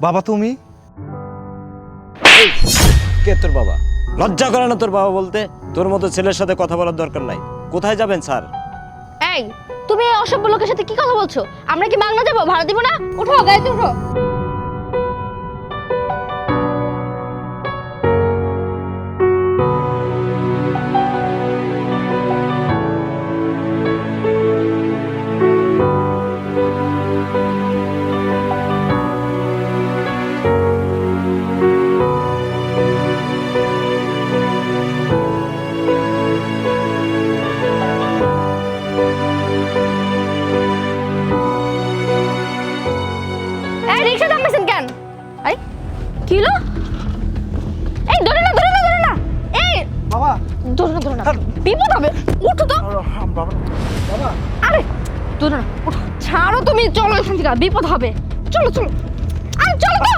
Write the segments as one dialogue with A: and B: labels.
A: বাবা তুমি?
B: কে তোর বাবা? লজ্জা করে না তোর বাবা বলতে? তোর মতো ছেলের সাথে কথা বলার দরকার নাই। কোথায় যাবেন স্যার?
C: এই তুমি এই অসভ্য লোকের সাথে কি কথা বলছো? আমরা কি বাংলা যাব? ভাড়া দিব না? উঠো গাড়িতে উঠো ধরে না ধরে না। বিপদ হবে। উঠো তো।
A: বাবা।
C: আরে ধরে না উঠো। ছাড়ো তুমি চলো এখান থেকে বিপদ হবে। চলো চলো। আরে চলো তো।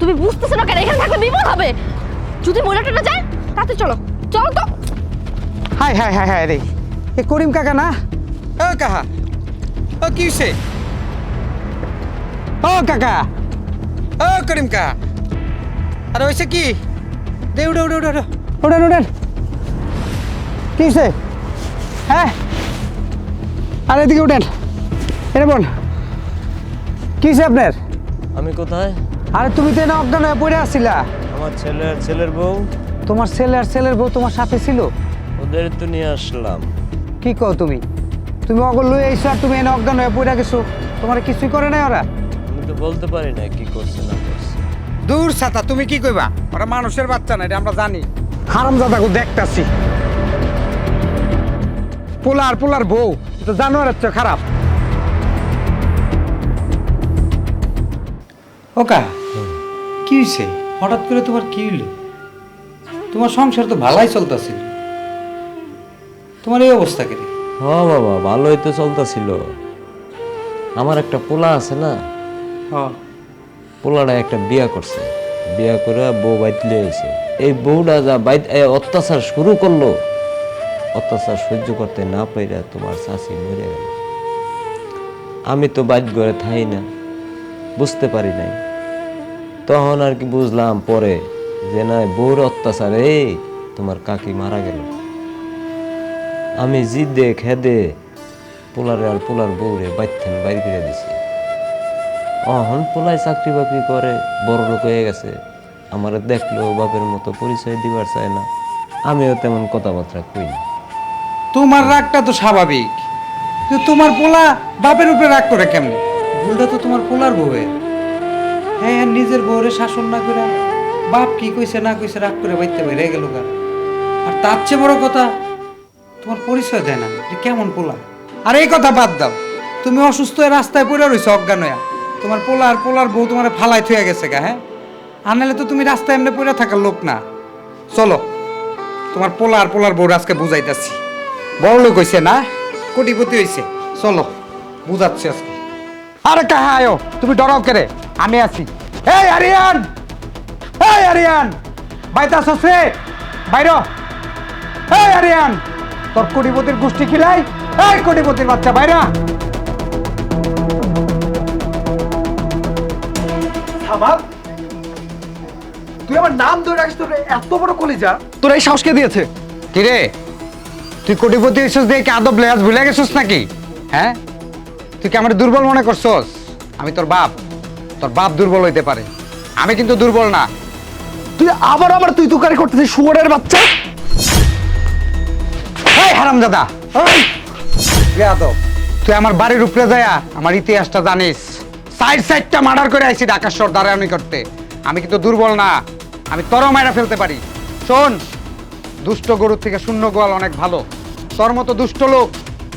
C: তুমি বুঝতেছো না কেন এখানে থাকলে বিপদ হবে। যদি মহিলাটা না যায় তাতে চলো। চলো তো।
D: হাই হাই হাই হাই রে। এ করিম কাকা না? ও কাহা। ও কি হইছে? ও কাকা। ও করিম কা আরে হইছে কি? দে উড়ে উড়ে উড়ে উড়েন উড়েন কি হইছে? হ্যাঁ? আরে এদিকে উঠেন। এনে বোন কি হইছে আপনার?
B: আমি কোথায়?
D: আরে তুমি তো এনে অজ্ঞান হয়ে পড়ে আসছিলা
B: আমার ছেলের ছেলের বউ।
D: তোমার ছেলে আর ছেলের বউ তোমার সাথে ছিল?
B: ওদের তো নিয়ে আসলাম।
D: কি কও তুমি? তুমি অগল লই আইছো আর তুমি এনে অজ্ঞান হয়ে পড়ে গেছো। তোমার কিছুই করে নাই ওরা?
B: আমি তো বলতে পারি না কি করছে না। করছে
D: দূর সাতা তুমি কি কইবা? ওরা মানুষের বাচ্চা না এটা আমরা জানি। হারামজাদাকে দেখতাছি। পোলার পোলার বউ তো জানোয়ারের চেয়ে খারাপ। ওকা কি হয়েছে হঠাৎ করে তোমার কি হইল? তোমার সংসার তো ভালাই চলতেছিল তোমার এই অবস্থা কেন?
B: হ বাবা ভালোই তো চলতেছিল। আমার একটা পোলা আছে না? পোলাটা একটা বিয়া করছে। বিয়া করে বউ বাইতলে এসে এই বউটা যা বাইত অত্যাচার শুরু করল, অত্যাচার সহ্য করতে না পাইরা তোমার শাশি মরে গেল। আমি তো বাইত ঘরে থাই না, বুঝতে পারি নাই। তখন আর কি বুঝলাম পরে যে না বউর অত্যাচারে তোমার কাকি মারা গেল। আমি জিদে খেদে পোলারে আর পোলার বউরে বাইতেন বাইর করে দিছি। অহন পোলায় চাকরি বাকরি করে বড় লোক হয়ে গেছে। আমার দেখলেও বাপের মতো পরিচয় দিবার চায় না। আমিও তেমন কথাবার্তা কই না।
D: তোমার রাগটা তো স্বাভাবিক। কিন্তু তোমার পোলা বাপের উপরে রাগ করে কেমনে? ভুলটা তো তোমার পোলার বউয়ের। হ্যাঁ হ্যাঁ, নিজের বউরে শাসন না করে বাপ কি কইছে না কইছে রাগ করে বাইতে বেড়ে গেল গা। আর তার চেয়ে বড় কথা তোমার পরিচয় দেয় না কেমন পোলা। আর এই কথা বাদ দাও। তুমি অসুস্থ হয়ে রাস্তায় পড়ে রইছো অজ্ঞান হইয়া। তোমার পোলার পোলার বউ তোমার ফালাই থুয়ে গেছে গা হ্যাঁ? আনালে তো তুমি রাস্তায় এমনি পড়ে থাকার লোক না। চলো, তোমার পোলার পোলার বউ আজকে বুঝাইতাছি। বড় লোক হইছে না? কোটিপতি হইছে। চলো, বুঝাচ্ছি আজকে। আরে কাহা আয়ো, তুমি ডরাও কেরে? আমি আছি। এই আরিয়ান! এই আরিয়ান! বাইতা সসরে বাইর। এই আরিয়ান! তোর কোটিপতির গোষ্ঠী খিলাই? এই কোটিপতির বাচ্চা, বাইরা।
A: সামাদ তুই আমার নাম ধরে রাখিস তোর এত বড় কলিজা। তোর এই সাহস কে দিয়েছে?
D: কিরে তুই কোটিপতি কি আদব লেহাজ ভুলে গেছিস নাকি? হ্যাঁ? তুই কি আমার দুর্বল মনে করছস? আমি তোর বাপ। তোর বাপ দুর্বল হইতে পারে। আমি কিন্তু দুর্বল না।
A: তুই আবার আবার তুই তুকারি করতেছিস শুয়ারের বাচ্চা?
D: এই হারাম দাদা তুই আমার বাড়ির উপরে যায়া আমার ইতিহাসটা জানিস। সাইড সাইডটা মার্ডার করে আইছি ঢাকা শহর দাঁড়ানি করতে। আমি কিন্তু দুর্বল না, আমি তরও মায়েরা ফেলতে পারি। শোন, দুষ্ট গরুর থেকে শূন্য গোয়াল অনেক ভালো। তোর মতো দুষ্ট লোক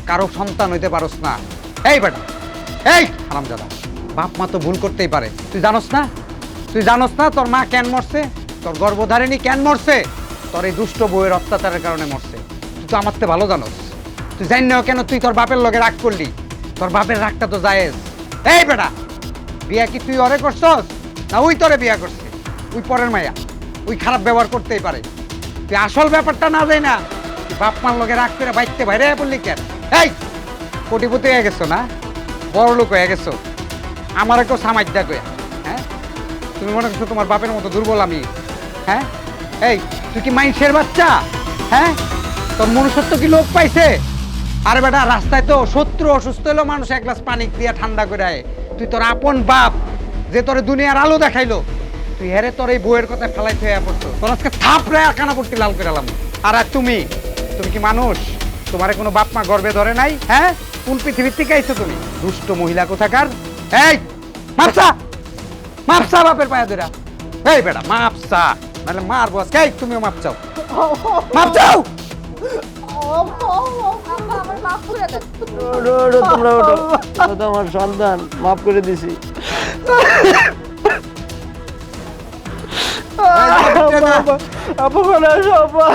D: কারও সন্তান হইতে পারস না। এই বেটা, এই হারাম দাদা বাপ মা তো ভুল করতেই পারে। তুই জানোস না? তুই জানস না তোর মা কেন মরছে? তোর গর্ভধারিণী কেন মরছে? তোর এই দুষ্ট বউয়ের অত্যাচারের কারণে মরছে। তুই তো আমার তো ভালো জানোস। তুই জানি না কেন তুই তোর বাপের লগে রাগ করলি? তোর বাপের রাগটা তো জায়েজ। এই বেটা বিয়া কি তুই অরে করছস? না, ওই তোরে বিয়া করছে। ওই পরের মায়া। ওই খারাপ ব্যবহার করতেই পারে। তুই আসল ব্যাপারটা না যাই না। বাপ মার লগে রাগ করে বাইতে বাইরে বললি কেন? এই কোটিপতি হয়ে গেছো না? বড় লোক হয়ে গেছো। আমার কেউ সামাজ দেখো হ্যাঁ? তুমি মনে করছ তোমার বাপের মতো দুর্বল আমি হ্যাঁ? এই তুই কি মাইন্সের বাচ্চা? হ্যাঁ? তোর মনুষ্যত্ব কি লোক পাইছে? আরে বেটা, রাস্তায় তো শত্রু অসুস্থ হলো মানুষ এক গ্লাস পানি দিয়ে ঠান্ডা করে। তুই তোর আপন বাপ যে তোর দুনিয়ার আলো দেখাইলো, তুই হেরে তোর এই বইয়ের কথা ফেলাই ফেয়া পড়তো তোর আজকে থাপ রে কানা পড়তে লাল করে এলাম। আর তুমি? তুমি কি মানুষ? তোমার কোনো বাপ মা গর্বে ধরে নাই? হ্যাঁ? কোন পৃথিবীর থেকে আইছো তুমি? দুষ্ট মহিলা কোথাকার? এই, মাপসা! মাপসা বাপের পায়া ধরা এই বেটা, মাপসা! নাহলে মারবো আজকে। তুমিও মাপ চাও!
B: তোমরা ওঠো তো আমার সন্তান মাফ করে দিছি
D: এই,
A: আপা